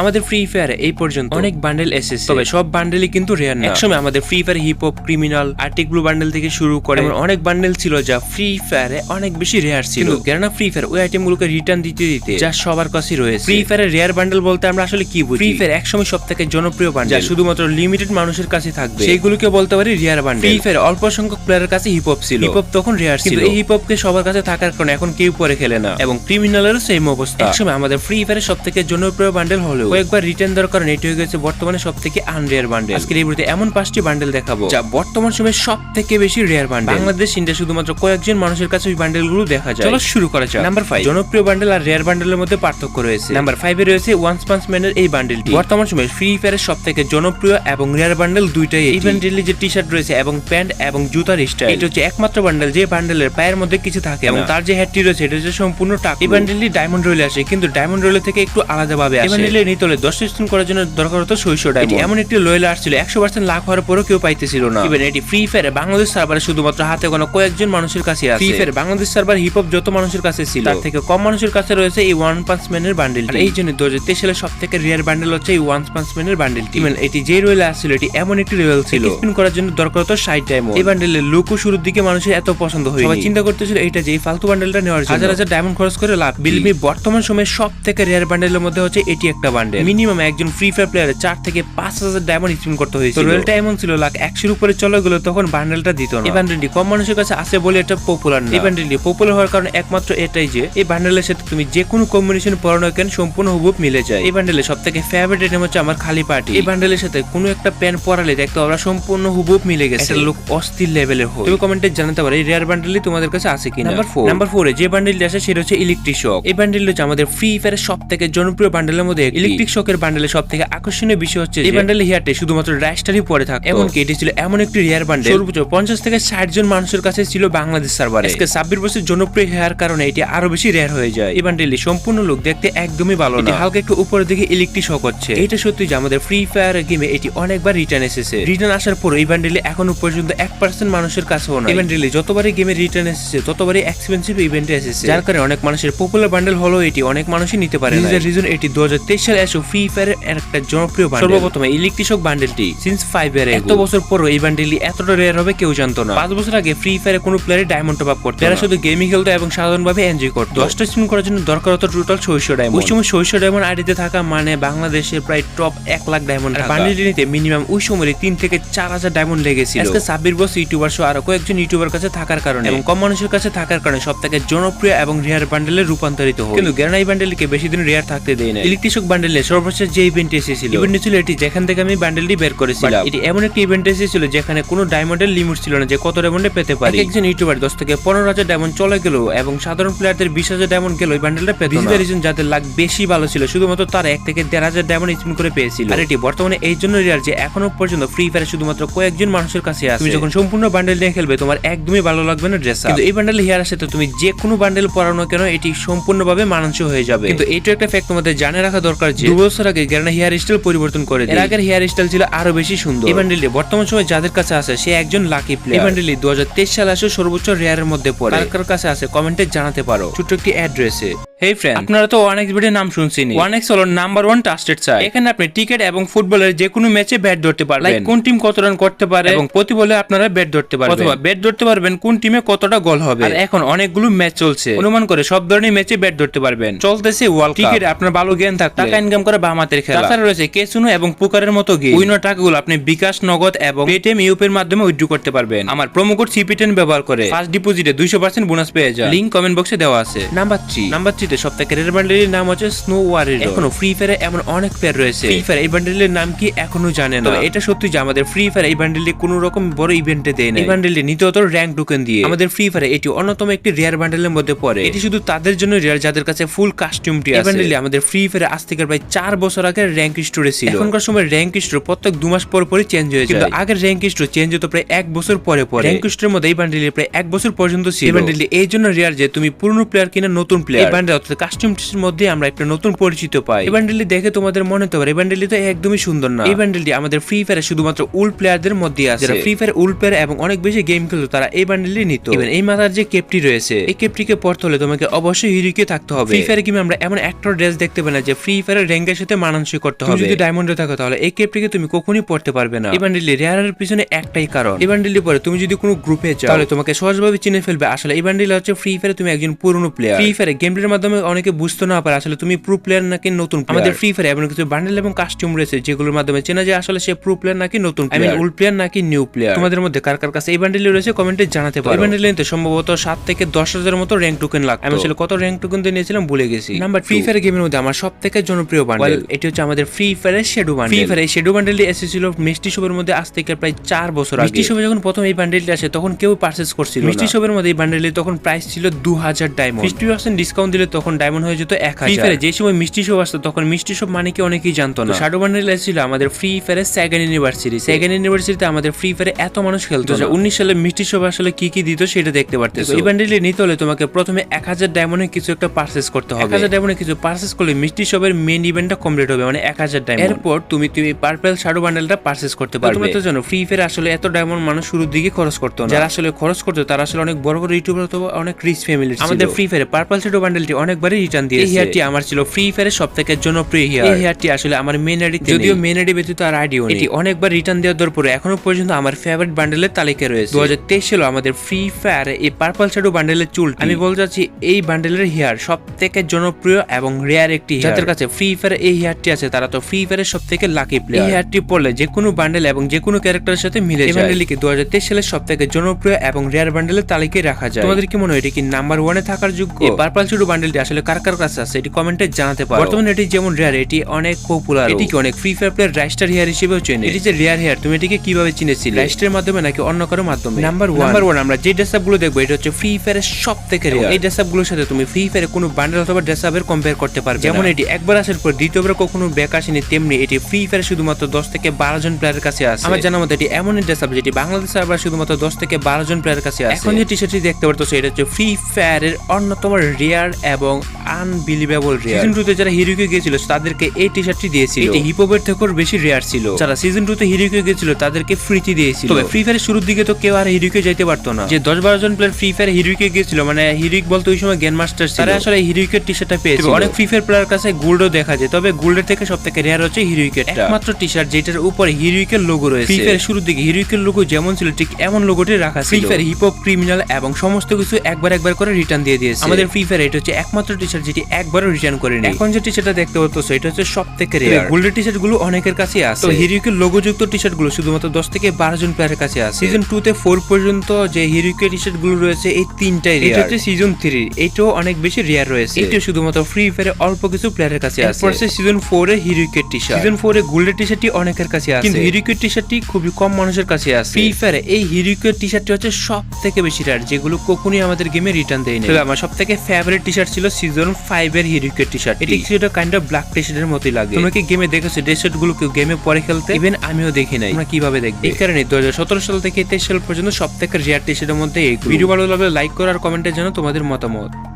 আমাদের free fire এই পর্যন্ত। অনেক বান্ডেল এসেছে। তবে সব বান্ডেলই কিন্তু রেয়ার না। একসময় আমাদের Free Fire hip hop criminal arctic blue bundle থেকে শুরু করে অনেক বান্ডেল ছিল যা ফ্রি ফায়ারে অনেক বেশি রেয়ার ছিল। কেননা ফ্রি ফায়ার ওই আইটেম গুলোকে রিটার্ন দিতে দিতে যা সবার কাছে রয়েছে। ফ্রি ফায়ারের রেয়ার বান্ডেল বলতে আমরা আসলে কি বুঝি? ফ্রি ফায়ার একসময় সব থেকে জনপ্রিয় বান্ডেল যা শুধুমাত্র লিমিটেড মানুষের কাছে থাকবে। সেইগুলোকে বলতে পারি রেয়ার বান্ডেল ফ্রি ফায়ার অল্প সংখ্যক প্লেয়ারের কাছে হিপ হপ ছিল। হিপ হপ তখন রেয়ার ছিল। এই হিপ হপকে সবার কাছে থাকার কারণে এখন কেউ পরে খেলে না। এবং ক্রিমিনালেরও সেম অবস্থা। একসময় আমাদের ফ্রি ফায়ারের সব থেকে জনপ্রিয় বান্ডেল হলেও কয়েকবার রিটার্ন দেওয়ার কারণে এটি হয়ে গেছে বর্তমানে সব থেকে আনরেয়ার বান্ডেল আজকের এই ভিডিওতে এমন পাঁচটি বান্ডেল দেখাবো। যা বর্তমান সময়ে সব থেকে বেশি রেয়ার বান্ডেল বাংলাদেশ ইন্ডিয়া শুধুমাত্র কয়েকজন মানুষের কাছে ওই বান্ডেলগুলো দেখা যায়। চলো শুরু করা যাক। নাম্বার ফাইভ জনপ্রিয় বান্ডেল আর রেয়ার বান্ডেলের মধ্যে পার্থক্য রয়েছে। নাম্বার ফাইভে রয়েছে ওয়ান পাঞ্চ ম্যানের এই বান্ডেলটি বর্তমান সময়ে ফ্রি ফায়ারের সব থেকে জনপ্রিয় এবং রেয়ার বান্ডেল দুইটাই এই বান্ডেলে যে টি শার্ট রয়েছে এবং প্যান্ট এবং জুতার স্টাইল এটা হচ্ছে একমাত্র বান্ডেল যে বান্ডেলের পায়ের মধ্যে কিছু থাকে এবং তার যে হেডটি রয়েছে এটা হচ্ছে সম্পূর্ণ টাক। এই বান্ডেলটি ডায়মন্ড রোলে আসে কিন্তু ডায়মন্ড রোলে থেকে একটু আলাদা ভাবে আসে। এই বান্ডেলে নিতে হলে দশ স্পিন করার জন্য দরকার হতো ছয়শো ডায়মন্ড এমন একটি লোয়েল আসছিল একশো পার্সেন্ট লাখ হওয়ার পরেও কেউ পাইতেছিল না। ইভেন এটি ফ্রি ফায়ার বাংলাদেশ সার্ভারে শুধুমাত্র হাতে কোনো কয়েকজন মানুষের কাছে আছে। Free Fire Bangladesh server hip hop যত মানুষের কাছে ছিল। তার থেকে কম মানুষের কাছে রয়েছে এই ওয়ান পাঁচ ম্যানের বান্ডেল এই জন্য দু হাজার তেইশ সালে সব থেকে রিয়ার বান্ডেল হচ্ছে এই ওয়ান পাঁচ ম্যানের বান্ডেল ইভেন এটি যে রোয়েল আসছিল এটি এমন একটি রোয়েল ছিল। স্পিন করার জন্য দরকার হতো ষাট ডায়মন্ড এই বান্ডেলের লুকও শুরুর দিকে মানুষের এত পছন্দ হয় সবাই চিন্তা করতেছিল এইটা যে ফালতু বান্ডেলটা নেওয়ার জন্য। হাজার হাজার ডায়মন্ড খরচ করে লাভ। বিলমি বর্তমান সময়ে সব থেকে রেয়ার বান্ডেলের মধ্যে হচ্ছে এটি একটা বান্ডেল মিনিমাম একজন ফ্রি ফায়ার প্লেয়ারের চার থেকে পাঁচ হাজার ডায়মন্ড স্পিন করতে রোয়েলটা এমন ছিল লাখ একশোর উপরে চলে গেল তখন বান্ডেলটা দিত না। এই বান্ডেলটি কম মানুষের কাছে আছে বলে এটা পপুলার না। এই বান্ডেলটি পপুলার হওয়ার কারণে একমাত্র এটাই যে এই বান্ডেলের সাথে তুমি যে কোনো কম্বিনেশন পড়ানো কেন সম্পূর্ণ হুবুব মিলে যায়। এই বান্ডেলের সব থেকে ফেভারিট আইটেম হচ্ছে আমার খালি পার্টি এই বান্ডেলের সাথে কোনো একটা প্যান পরালে দেখতে ওরা সম্পূর্ণ হুবুব মিলে গেছে। লোক অস্থির লেভেলের হয়। তুমি কমেন্টে জানাতে পারো এই রেয়ার বান্ডেলই তোমাদের কাছে আছে কিনা? নাম্বার ফোর নাম্বার ফোরে যে বান্ডেলটি আছে সেটা হচ্ছে ইলেকট্রিক শক এই বান্ডেল হচ্ছে আমাদের ফ্রি ফায়ারের সব থেকে জনপ্রিয় বান্ডেলের মধ্যে ইলেকট্রিক শকের বান্ডেলের সব থেকে আকর্ষণীয় বিষয় হচ্ছে এই বান্ডেলের হেয়ারটে শুধুমাত্র রাইস্টারই পরে থাকে এমনকি এটি ছিল এমন একটি রেয়ার বান্ডেল সর্বোচ্চ পঞ্চাশ থেকে ষাট জন মানুষের কাছে ছিল বাংলাদেশ সার্ভারে আজকে ছাব্বিশ বছর জনপ্রিয় হেয়ার কারণে এটি আরও বেশি রেয়ার হয়ে যায়। এই বান্ডেলটি সম্পূর্ণ লোক দেখতে একদমই ভালো না। হালকা একটু উপরের দিকে ইলেকট্রিক শক হচ্ছে। এটা সত্যি যে আমাদের ফ্রি ফায়ার গেমে এটি অনেকবার রিটার্ন এসেছে। রিটার্ন আসার পর এই বান্ডেলে এখনও পর্যন্ত এক পার্সেন্ট মানুষের কাছেও না এই বান্ডেলে যতবারই গেমে রিটার্ন এসেছে ততবারই এক্সপেন্সিভ ইভেন্টে এসেছে। যার কারণে অনেক মানুষের পপুলার বান্ডেল হলো এটি অনেক মানুষই নিতে পারে রিজন এটি দু হাজার সালে ফ্রি ফায়ারের একটা জনপ্রিয় বান্ডেল সর্বপ্রথমে ইলেকট্রিক বান্ডেলটি সিন্স ফাইভ ইয়ার এত বছর পরও এই বান্ডেলটি এতটা রেয়ার হবে কেউ জানতো না। পাঁচ বছর আগে ফ্রি ফায়ারে কোনো প্লেয়ারে ডায়মন্ড টপ আপ করতো এরা শুধু গেমিং খেলতো এবং সাধারণভাবে এনজয় করতো। দশটা স্পিন করার জন্য দরকার হতো টোটাল ছয়শো ডায়মন্ড ওই সময় ছয়শো ডায়মন্ড আইডিতে থাকা মানে বাংলাদেশের প্রায় টপ এক লাখ ডায়মন্ড বান্ডেলটি নিতে মিনিমাম ওই সময় তিন থেকে চার হাজার ডায়মন্ড লেগেছিল। আজকে ছাব্বিশ বছর ইউটিউবার সহ আরও কয়েকজন ইউটিউবার কাছে থাকার কারণে এবং কম মানুষের কাছে থাকার কারণে সব থেকে জনপ্রিয় এবং রেয়ার বান্ডেলে রূপান্তরিত হয় কিন্তু গ্যারানাই বান্ডেলকে বেশি দিন রেয়ার থাকতে দেয় না ইলেকট্রিক বান্ডেলে সর্বশেষ যে ইভেন্ট এসেছিল ইভেন্ট ছিল এটি যেখান থেকে আমি বান্ডেলটি বের করেছিলাম। এটি এমন একটি ইভেন্ট এসেছিল যেখানে কোনো ডায়মন্ডের লিমিট ছিল না যে কত ডায়মন্ডে পেতে পারে। একজন ইউটিউবার দশ থেকে পনেরো হাজার ডায়মন্ড চলে গেল এবং সাধারণ প্লেয়ারদের বিশ হাজার ডায়মন্ড গেল ওই বান্ডেলটা পেতে রিজন যাদের লাখ বেশি ভালো ছিল শুধুমাত্র তার এক থেকে দেড় হাজার ডায়মন্ড স্পিন করে পেয়েছিল। আর এটি বর্তমানে এই জন্য রেয়ার যে এখনও পর্যন্ত ফ্রি ফায়ার শুধুমাত্র কয়েকজন মানুষের কাছে আছে। তুমি যখন সম্পূর্ণ বান্ডেল নিয়ে খেলবে তোমার একদমই ভালো লাগবে না ড্রেস কিন্তু এই বান্ডেল হেয়ার আসে তো তুমি যে কোনো বান্ডেল পরানো কেন এটি সম্পূর্ণভাবে মানানসই হয়ে যাবে। কিন্তু এইটা একটা ফ্যাক্ট তোমাদের জানে রাখা দরকার যে দু বছর আগে গ্যারানা হেয়ার স্টাইল পরিবর্তন করে এর আগের হেয়ার স্টাইল ছিল আরও বেশি সুন্দর। এই বান্ডেলটি বর্তমান সময় যাদের কাছে আছে সে একজন লাকি প্লেয়ার এই বান্ডেলটি দু সালে আসে সর্বোচ্চ রেয়ারের মধ্যে পড়ে। কার কাছে আছে কমেন্টে জানাতে পারো। ছোট্ট একটি অ্যাড্রেসে হেই ফ্রেন্ড আপনারা তো ওয়ান এক্স নাম শুনছেন ওয়ান এক্স হলো নাম্বার ওয়ান ট্রাস্টেড সাইট এখানে আপনি টিকেট এবং ফুটবলের যে কোনো ম্যাচে ব্যাট ধরতে পারবেন। কোন টিম কত রান করতে পারে। এবং প্রতি বলে আপনারা ব্যাট ধরতে পারবেন। অথবা ব্যাট ধরতে পারবেন কোন টিমে কতটা গোল হবে। আর এখন অনেকগুলো ম্যাচ চলছে। অনুমান করে সব ধরনের ম্যাচে ব্যাট ধরতে পারবেন। চলতেছে ওয়ার্ল্ড টিকেট আপনার ভালো জ্ঞান থাকলে। টাকা ইনকাম করে বাম হাতের খেলা। তাছাড়া রয়েছে কেসুনো এবং পুকারের মতো গেম। উইনো টাকাগুলো আপনি বিকাশ নগদ এবং পেটিএম ইউপের মাধ্যমে উইথড্র করতে পারবেন। আমার প্রোমো কোড সিপিটেন ব্যবহার করে ফার্স্ট ডিপোজিটে দুইশো পার্সেন্ট বোনাস পেয়ে যান। লিঙ্ক কমেন্ট বক্সে দেওয়া আছে। Number three. নাম্বার থ্রিতে থেকে রেড বান্ডেলের নাম হচ্ছে স্নো ওয়ারিয়র এখনও ফ্রি ফায়ারে এমন অনেক প্লেয়ার রয়েছে। ফ্রি ফায়ার এই বান্ডেলের নাম কি এখনও জানে না। এটা সত্যি যে আমাদের ফ্রি ফায়ার এই বান্ডেলটি কোনো রকম বড় ইভেন্টে দেয় না এই বান্ডেলটি নিত্যত র্যাঙ্ক টোকেন দিয়ে। আমাদের ফ্রি ফায়ারে এটি অন্যতম একটি রেয়ার বান্ডেলের মধ্যে পড়ে। এটি শুধু তাদের জন্য রেয়ার যাদের কাছে ফুল কাস্টিউমটি আছে। বান্ডেলটি আমাদের ফ্রি ফায়ারে আজ থেকে প্রায় চার বছর আগে র্যাঙ্ক স্টোরে ছিল। এখনকার সময় র্যাঙ্ক স্টোর প্রত্যেক দু মাস পর পরই চেঞ্জ হয়ে যায়। কিন্তু আগের র্যাঙ্ক স্টোর চেঞ্জ হতো প্রায় এক বছর পরে পরে। র্যাঙ্ক স্টোরের মধ্যে এই বান্ডেলটি প্রায় এক বছর পর্যন্ত ছিল। এই বান্ডেলটি এই জন্য রেয়ার যে তুমি পুরনো প্লেয়ার কিনা নতুন প্লেয়ার এই বান্ডেল অর্থাৎ কাস্টিউমটির মধ্যে আমরা একটা নতুন পরিচিত পাই। এই বান্ডেলটি দেখে তোমাদের মনে হতে পারে এই বান্ডেলটি তো একদমই সুন্দর না। এই বান্ডেলটি আমাদের ফ্রি ফায়ারে শুধুমাত্র উল প্লেয়ারদের মধ্যে আছে। যারা ফ্রি ফায়ার উল প্লেয়ার এবং অনেক বেশি গেম খেলতো তারা এই বান্ডেলটি নিত। এই মাথার যে কেপটি রয়েছে এই কেপটিকে পড়তে হলে তোমাকে অবশ্যই হিরোকে থাকতে হবে। ফ্রি ফায়ারে গেমে আমরা এমন একটা ড্রেস দেখতে পাই না যে ফ্রি ফায়ারের র্যাঙ্কের সাথে মানানসই করতে হবে। যদি ডায়মন্ডে থাকো তাহলে এই ক্যাপটিকে তুমি কখনোই পড়তে পারবে না। এই বান্ডেলটি রেয়ারের পিছনে একটাই কারণ। এই বান্ডেলটি পরে তুমি যদি কোনো গ্রুপে যাও তাহলে তোমাকে সহজভাবে চিনে ফেলবে আসলে এই বান্ডেল হচ্ছে ফ্রি ফায়ারে তুমি একজন পুরনো প্লেয়ার ফ্রি ফায়ারে গেমটির মাধ্যমে অনেকে বুঝতে না পারে আসলে তুমি প্রো প্লেয়ার নাকি নতুন আমাদের ফ্রি ফায়ারে এমন কিছু বান্ডেল এবং কাস্টিউম রয়েছে যেগুলোর মাধ্যমে চেনা যায় আসলে সে প্রো প্লেয়ার নাকি নতুন আই মিন ওল্ড প্লেয়ার নাকি নিউ প্লেয়ার তোমাদের মধ্যে কার কার কাছে এই বান্ডেল রয়েছে কমেন্টে জানাতে পারো। এই বান্ডেল নিতে সম্ভবত সাত থেকে দশ হাজারের মতো র্যাঙ্ক টোকেন লাগতো। আমি আসলে কত র্যাঙ্ক টোকেন দিয়ে নিয়েছিলাম ভুলে গেছি। নাম্বার ফ্রি ফায়ার গেমের মধ্যে আমার সব থেকে জনপ্রিয় বান্ডেল এটি হচ্ছে আমাদের ফ্রি ফায়ারের শেডো বান্ডেল ফ্রি ফায়ারের শেডো বান্ডেলটি এসেছিল মিষ্টি শোভের মধ্যে আজ থেকে প্রায় চার বছর আগে। মিষ্টি শপে যখন প্রথম এই বান্ডেলটি আসে তখন কেউ পারচেস করছিল মিষ্টি শোভের মধ্যে এই বান্ডেলটি তখন প্রাইস ছিল দু হাজার ডায়মন্ড ফিফটি পার্সেন্ট ডিসকাউন্ট দিলে তখন ডায়মন্ড হয়ে যেত এক হাজার। যে সময় মিষ্টি শোভ আসতো তখন মিষ্টি শোভ মানে কি অনেকেই জানতো না। শাডো বান্ডেল এসেছিল আমাদের ফ্রি ফায়ারের সেকেন্ড ইউনিভার্সিটি সেকেন্ড ইউনিভার্সিটিতে আমাদের ফ্রি ফায়ারে এত মানুষ খেলতো যে উনিশ সালে মিষ্টি শপ আসলে কি কি দিত সেটা দেখতে পারতেছো। এই বান্ডেলটি নিতে হলে তোমাকে প্রথমে এক হাজার ডায়মন্ডে কিছু একটা পারচেস করতে হবে। এক হাজার ডায়মন্ডে কিছু পারচেস করলে মিষ্টি শোভের মেন ইভেন্টটা কমপ্লিট হবে মানে এক হাজার ডায়মন্ড এরপর তুমি তুমি পার্পেল শাডো বান্ডেলটা পারচেস করতে পারবে। তুমি তো জানো ফ্রি ফায়ার আসলে এত ডায়মন্ড মানুষ শুরুর দিকে খরচ করতো না। যারা আসলে খরচ করতো তারা আসলে অনেক বড় বড় ইউটিউবার অথবা অনেক রিচ ফ্যামিলি আমাদের ফ্রি ফায়ারে পার্পল শাডো বান্ডেলটি অনেকবারই রিটার্ন দিয়েছে। এই হেয়ারটি আমার ছিল ফ্রি ফায়ারের সব থেকে জনপ্রিয় হেয়ার এই হেয়ারটি আসলে আমার মেন আইডি যদিও মেন আইডি ব্যতীত আর আইডিও নেই। এটি অনেকবার রিটার্ন দেওয়ার পরে এখনও পর্যন্ত আমার ফেভারিট বান্ডেলের তালিকায় রয়েছে। দু হাজার তেইশ সালে আমাদের ফ্রি ফায়ারে এই পার্পল শাডো বান্ডেলের চুল আমি বলতে চাচ্ছি এই বান্ডেলের হেয়ার সব থেকে জনপ্রিয় এবং রেয়ার একটি। যাদের কাছে ফ্রি ফায়ার এই হেয়ারটি আছে তারা তো ফ্রি ফায়ারের সব থেকে লাকি প্লেয়ার এই হেয়ারটি পড়লে যে কোনো বান্ডেল এবং যে কোনো ক্যারেক্টারের সাথে মিলে যায়। বান্ডেলকে দু হাজার তেইশ সালের সব থেকে জনপ্রিয় এবং রেয়ার বান্ডেলের তালিকায় রাখা যায়? তোমাদের কি মনে হয় এটি কি নাম্বার ওয়ানে থাকার যোগ্য? পার্পল বান্ডেলটি আসলে কার কার কাছে আছে এটি কমেন্টে জানাতে পারো। বর্তমানে এটি যেমন রেয়ার এটি অনেক পপুলার এটিকে অনেক ফ্রি ফায়ার প্লেয়ার রাইস্টার হেয়ার হিসেবেও চেনে? এটি যে রেয়ার হেয়ার তুমি এটিকে কীভাবে চিনেছিলে? রাইস্টারের মাধ্যমে নাকি অন্য কারও মাধ্যমে? নাম্বার ওয়ান নাম্বার ওয়ান আমরা যে ড্রেসগুলো দেখব এটা হচ্ছে ফ্রি ফায়ারের সব থেকে রেয়ার এই ড্রেসগুলোর সাথে তুমি ফ্রি ফায়ারে কোনো বান্ডেল অথবা ড্রেস আপের কম্পেয়ার করতে পারবে যেমন এটি একবার আসার পর দ্বিতীয়বার কখনো ব্যাক আসেনি তেমনি এটি ফ্রি ফায়ারে শুধুমাত্র দশ থেকে বারো জন প্লেয়ারের কাছে আছে। আমার জানা মতো এটি এমন আপ যেটি বাংলাদেশ সার্ভার শুধুমাত্র দশ থেকে বারো জন প্লেয়ারের কাছে আছে। এখন যে টি শার্টটি দেখতে পারতো এটা হচ্ছে ফ্রি ফায়ারের অন্যতম রেয়ার এবং আনবিলিভেবল রেয়ার সিজন টুতে যারা হিরোকে গিয়েছিল তাদেরকে এই টি শার্টটি দিয়েছিল। এটি হিপহপের থেকেও বেশি রেয়ার ছিল। যারা সিজন টুতে হিরোকে গিয়েছিল তাদেরকে ফ্রিতে দিয়েছিল। তবে ফ্রি ফায়ারের শুরুর দিকে তো কেউ আর হিরোকে যাইতে পারতো না। যে দশ বারো জন প্লেয়ার ফ্রি ফায়ার হিরোকে গিয়েছিল মানে হিরোইক বলতে ওই সময় গ্যান মাস্টার তারা আসলে হিরোইকের টি শার্টটা পেয়েছিল। অনেক ফ্রি ফায়ার প্লেয়ার কাছে গোল্ডও দেখা যায়। তবে গোল্ডের থেকে সব থেকে রেয়ার হচ্ছে হিরোইকের একমাত্র টি। শার্ট যেটার উপরে হিরোইকের লোগো রয়েছে। ফ্রি ফায়ার শুরুর দিকে হিরোইকের লোগো যেমন ছিল ঠিক এমন লোগোটি রাখা Free Fire hip hop criminal এবং সমস্ত কিছু একবার একবার করে রিটার্ন দিয়ে দিয়েছে। আমাদের ফ্রি ফায়ার এটা হচ্ছে একমাত্র টি শার্ট যেটি একবারও রিটার্ন করেনি। এখন যে টি শার্টটা দেখতে পাচ্ছ এটা হচ্ছে সব থেকে রেয়ার গোল্ডের টি শার্টগুলো অনেকের কাছে আছে। তো হিরোইকের লোগো যুক্ত টি শার্টগুলো শুধুমাত্র দশ থেকে বারো জন প্লেয়ারের কাছে আছে। সিজন টু তে ফোর পর্যন্ত যে হিরোইকের টি শার্টগুলো রয়েছে এই তিনটাই রেয়ার এটা হচ্ছে সিজন থ্রি এটাও অনেক বেশি রেয়ার রয়েছে। এটা শুধুমাত্র ফ্রি ফায়ারে অল্প কিছু প্লেয়ারের কাছে আছে। এরপর সিজন ফোর এ হিরোইকের টি শার্ট সিজন ফোর এ গোল্ডের টি শার্টটি অনেকের কাছে আছে। কিন্তু হিরোইকের টি শার্টটি খুবই কম মানুষের কাছে আছে। ফ্রি ফায়ারে এই হিরোইকের টি শার্টটি হচ্ছে সব থেকে বেশি রেয়ার যেগুলো কখনোই আমাদের গেমে রিটার্ন দেয়নি। তবে আমার সব থেকে ফেভারিট টি শার্ট ছিল সিজন ফাইভ এর হিরোইকের টি শার্ট এটি কিছুটা কাইন্ড অফ ব্ল্যাক টি শার্টের মতোই লাগে। তোমরা কি গেমে দেখেছ ড্রেস শার্টগুলো কেউ গেমে পরে খেলতে? ইভেন আমিও দেখি নাই। তোমরা কীভাবে দেখবে? এই কারণে দু হাজার সতেরো সাল থেকে তেইশ সাল পর্যন্ত সব থেকে রেয়ার টি শার্টের মধ্যে এই ভিডিও ভালো লাগলে লাইক করো আর কমেন্টের জন্য তোমাদের মতামত।